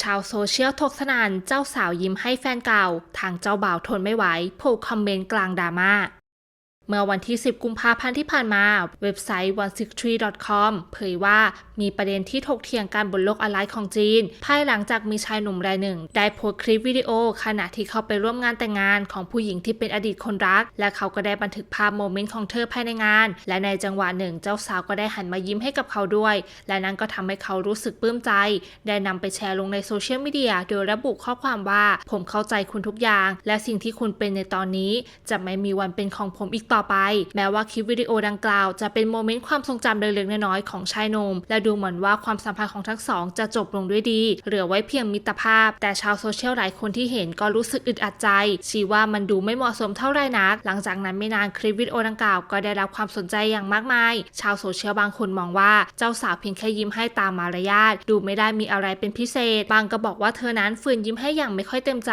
ชาวโซเชียลทกสนานเจ้าสาวยิ้มให้แฟนเก่า ทางเจ้าบ่าวทนไม่ไหวโผล่คอมเมนต์กลางดราม่า เมื่อวันที่ 10 กุมภาพันธ์ที่ผ่านมา เว็บไซต์ 163.com เผยว่ามีประเด็นที่ถกเถียงกันบนโลกออนไลน์ของจีน ภายหลังจากมีชายหนุ่มรายหนึ่ง ได้โพสต์คลิปวิดีโอ ขณะที่เขาไปร่วมงานแต่งงานของผู้หญิงที่เป็นอดีตคนรัก และเขาก็ได้บันทึกภาพโมเมนต์ของเธอภายในงาน และในจังหวะหนึ่งเจ้าสาวก็ได้หันมายิ้มให้กับเขาด้วย และนั่นก็ทำให้เขารู้สึกปลื้มใจ ได้นำไปแชร์ลงในโซเชียลมีเดียโดยระบุข้อความว่า ผมเข้าใจคุณทุกอย่าง และสิ่งที่คุณเป็นในตอนนี้ จะไม่มีวันเป็นของผมอีกต่อไป แม้ว่าคลิปวิดีโอดังกล่าวจะเป็นโมเมนต์ความทรงจำเล็กๆน้อยๆของชายหนุ่มและดูเหมือนว่าความสัมพันธ์ของทั้งสองจะจบลงด้วยดี เหลือไว้เพียงมิตรภาพ แต่ชาวโซเชียลหลายคนที่เห็นก็รู้สึกอึดอัดใจ ชี้ว่ามันดูไม่เหมาะสมเท่าไรนัก หลังจากนั้นไม่นานคลิปวิดีโอดังกล่าวก็ได้รับความสนใจอย่างมากมาย ชาวโซเชียลบางคนมองว่าเจ้าสาวเพียงแค่ยิ้มให้ตามมารยาทดูไม่ได้มีอะไรเป็นพิเศษ บางก็บอกว่าเธอนั้นฝืนยิ้มให้อย่างไม่ค่อยเต็มใจ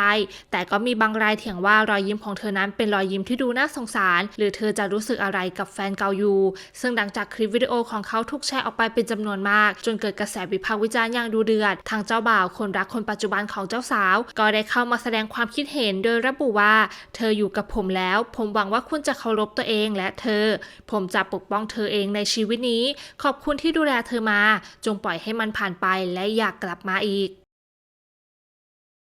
แต่ก็มีบางรายเถียงว่ารอยยิ้มของเธอนั้นเป็นรอยยิ้มที่ดูน่าสงสาร หรือเธอจะรู้สึกอะไรกับแฟนเก่าอยู่ ซึ่งหลังจากคลิปวิดีโอของเขาถูกแชร์ออกไปเป็นจำนวนมาก จนเกิดกระแสวิพากษ์วิจารณ์อย่างดูเดือด ทางเจ้าบ่าวคนรักคนปัจจุบันของเจ้าสาว ก็ได้เข้ามาแสดงความคิดเห็นโดยระบุว่า เธออยู่กับผมแล้ว ผมหวังว่าคุณจะเคารพตัวเองและเธอ ผมจะปกป้องเธอเองในชีวิตนี้ ขอบคุณที่ดูแลเธอมา จงปล่อยให้มันผ่านไปและอยากกลับมาอีก